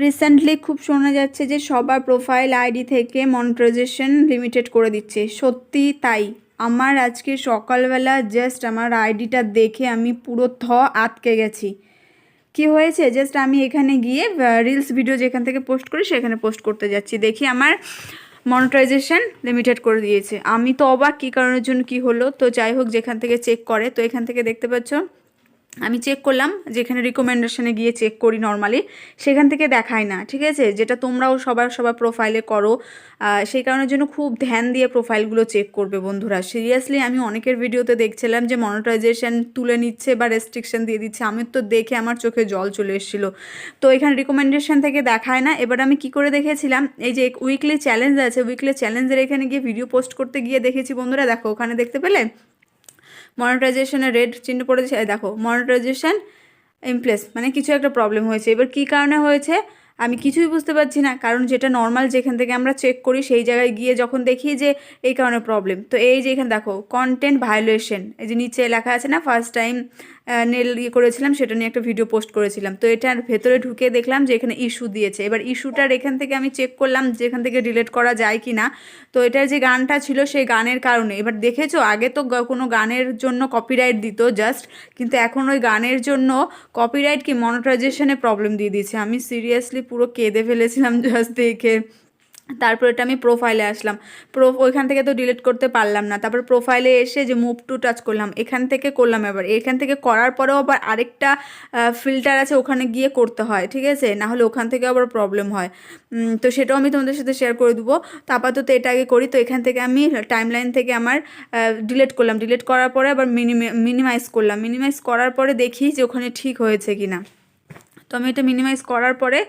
Recently খুব শোনা যাচ্ছে যে সবার প্রোফাইল আইডি থেকে মনিটাইজেশন লিমিটেড করে দিচ্ছে। সত্যি তাই। আমার আজকে সকালবেলা জাস্ট আমার আইডিটা দেখে আমি পুরো থ আটকে গেছি। কি হয়েছে? জাস্ট আমি এখানে গিয়ে রিলস ভিডিও যেখান থেকে পোস্ট করি সেখানে পোস্ট করতে যাচ্ছি। দেখি আমার মনিটাইজেশন লিমিটেড করে দিয়েছে। আমি তো অবাক কী কারণের জন্য কি হলো? তো যাই হোক, যেখান থেকে চেক করে, তো এখান থেকে দেখতে পাচ্ছ আমি চেক করলাম, যেখানে রিকমেন্ডেশনে গিয়ে চেক করি নর্মালি সেখান থেকে দেখায় না, ঠিক আছে? যেটা তোমরাও সবার সবার প্রোফাইলে করো সেই কারণের জন্য খুব ধ্যান দিয়ে প্রোফাইলগুলো চেক করবে বন্ধুরা। সিরিয়াসলি আমি অনেকের ভিডিওতে দেখছিলাম যে মনিটাইজেশন তুলে নিচ্ছে বা রেস্ট্রিকশন দিয়ে দিচ্ছে। আমি তো দেখে আমার চোখে জল চলে এসেছিল। তো এখানে রিকমেন্ডেশন থেকে দেখায় না। এবার আমি কি করে দেখেছিলাম? এই যে উইকলি চ্যালেঞ্জ আছে উইকলি চ্যালেঞ্জের এখানে গিয়ে ভিডিও পোস্ট করতে গিয়ে দেখেছি বন্ধুরা। দেখো, ওখানে দেখতে পেলে? মনিটাইজেশনে রেড চিহ্ন পড়েছে দেখো মনিটাইজেশন ইমপ্লেস মানে কিছু একটা প্রবলেম হয়েছে। এবার কী কারণে হয়েছে? আমি কিছুই বুঝতে পারছি না, কারণ যেটা নর্মাল যেখান থেকে আমরা চেক করি, সেই জায়গায় গিয়ে যখন দেখি যে এই কারণে প্রবলেম তো এই যে এখানে দেখো কন্টেন্ট ভায়োলেশন এই যে নিচে লেখা আছে না ফার্স্ট টাইম নেল ইয়ে করেছিলাম, সেটা নিয়ে একটা ভিডিও পোস্ট করেছিলাম। তো এটার ভেতরে ঢুকে দেখলাম যে এখানে ইস্যু দিয়েছে। এবার ইস্যুটার এখান থেকে আমি চেক করলাম যেখান থেকে ডিলেট করা যায় কি না তো এটার যে গানটা ছিল, সেই গানের কারণে। এবার দেখেছ, আগে তো কোনো গানের জন্য কপিরাইট দিত জাস্ট কিন্তু এখন ওই গানের জন্য কপিরাইট কি মনিটাইজেশনে প্রবলেম দিয়ে দিয়েছে। আমি সিরিয়াসলি পুরো কেঁদে ফেলেছিলাম জাস্ট দেখে। তারপর এটা আমি প্রোফাইলে আসলাম। প্রো ওইখান থেকে তো ডিলিট করতে পারলাম না। তারপর প্রোফাইলে এসে যে মুভ টু টাচ করলাম, এখান থেকে করলাম এবার। এখান থেকে করার পরেও আবার আরেকটা ফিল্টার আছে, ওখানে গিয়ে করতে হয়, ঠিক আছে? না হলে ওখান থেকে আবার প্রবলেম হয়। তো সেটাও আমি তোমাদের সাথে শেয়ার করে দেবো। তো আপাতত এটা আগে করি। তো এখান থেকে আমি টাইমলাইন থেকে আমার ডিলিট করলাম। ডিলিট করার পরে আবার মিনিমাইজ করলাম। মিনিমাইজ করার পরে দেখি যে ওখানে ঠিক হয়েছে কি না তো আমি এটা মিনিমাইজ করার পরে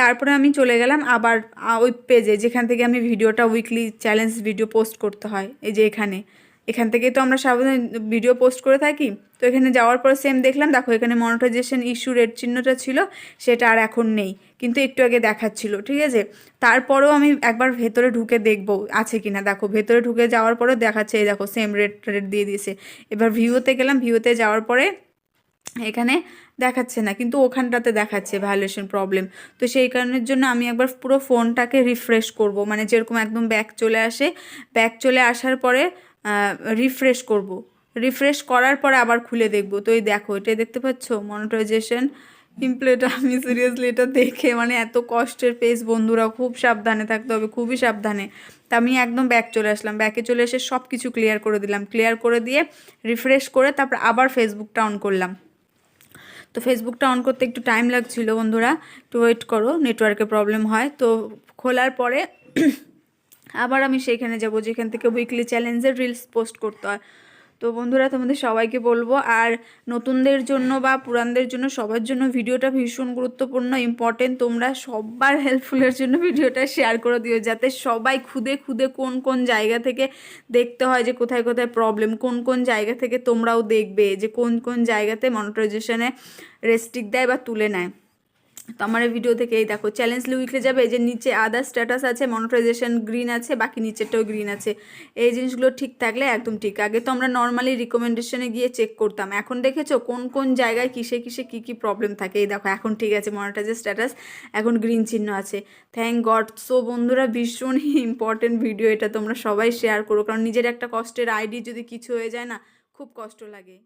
তারপরে আমি চলে গেলাম আবার ওই পেজে যেখান থেকে আমি ভিডিওটা উইকলি চ্যালেঞ্জ ভিডিও পোস্ট করতে হয়, এই যে এখানে। এখান থেকে তো আমরা সাধারণ ভিডিও পোস্ট করে থাকি। তো এখানে যাওয়ার পর সেম দেখলাম, দেখো এখানে মনিটাইজেশন ইস্যু রেড চিহ্নটা ছিল, সেটা আর এখন নেই, কিন্তু একটু আগে দেখাচ্ছিল, ঠিক আছে? তারপরেও আমি একবার ভেতরে ঢুকে দেখব আছে কি না দেখো, ভেতরে ঢুকে যাওয়ার পরেও দেখাচ্ছে, এই দেখো সেম রেড রেড দিয়ে দিয়েছে। এবার ভিউতে গেলাম ভিউতে যাওয়ার পরে এখানে দেখাচ্ছে না, কিন্তু ওখানটাতে দেখাচ্ছে ভ্যালুয়েশন প্রবলেম তো সেই কারণের জন্য আমি একবার পুরো ফোনটাকে রিফ্রেশ করব মানে যেরকম একদম ব্যাক চলে আসে ব্যাক চলে আসার পরে রিফ্রেশ করব। রিফ্রেশ করার পরে আবার খুলে দেখব। তো এই দেখো, এটাই দেখতে পাচ্ছ? মনিটাইজেশন ইমপ্লেটা আমি সিরিয়াসলি এটা দেখে মানে এত কষ্টের পেস বন্ধুরা খুব সাবধানে থাকতে হবে, খুবই সাবধানে। তা আমি একদম ব্যাক চলে আসলাম। ব্যাকে চলে এসে সব কিছু ক্লিয়ার করে দিলাম। ক্লিয়ার করে দিয়ে রিফ্রেশ করে তারপর আবার ফেসবুকটা অন করলাম। তো ফেসবুকটা অন করতে একটু টাইম লাগছিল বন্ধুরা। একটু ওয়েট করো নেটওয়ার্কের প্রবলেম হয়। তো খোলার পরে আবার আমি সেইখানে যাব, যেখান থেকে উইকলি চ্যালেঞ্জের রিলস পোস্ট করতে হয়। তো বন্ধুরা, তোমাদের সবাইকে বলব, আর নতুনদের জন্য বা পুরানদের জন্য সবার জন্য ভিডিওটা ভীষণ গুরুত্বপূর্ণ ইম্পর্টেন্ট তোমরা সবার হেল্পফুলের জন্য ভিডিওটা শেয়ার করে দিও, যাতে সবাই খুদে খুদে কোন কোন জায়গা থেকে দেখতে হয় যে কোথায় কোথায় প্রবলেম কোন কোন জায়গা থেকে তোমরাও দেখবে যে কোন কোন জায়গাতে মনিটাইজেশনে রেস্ট্রিক্ট দেয় বা তুলে নেয়। তো আমার এই ভিডিও থেকে এই দেখো চ্যালেঞ্জ উইকলে যাবে যে নিচে আদার স্ট্যাটাস আছে মনিটাইজেশন গ্রিন আছে, বাকি নিচেরটাও গ্রিন আছে। এই জিনিসগুলো ঠিক থাকলে একদম ঠিক। আগে তো আমরা নর্মালি রিকমেন্ডেশনে গিয়ে চেক করতাম। এখন দেখেছ কোন কোন জায়গায় কিসে কিসে কী কী প্রবলেম থাকে? এই দেখো, এখন ঠিক আছে মনিটাইজের স্ট্যাটাস এখন গ্রিন চিহ্ন আছে। থ্যাংক গড সো বন্ধুরা, ভীষণ ইম্পর্টেন্ট ভিডিও এটা, তোমরা সবাই শেয়ার করো, কারণ নিজের একটা কষ্টের আইডি যদি কিছু হয়ে যায় না, খুব কষ্ট লাগে।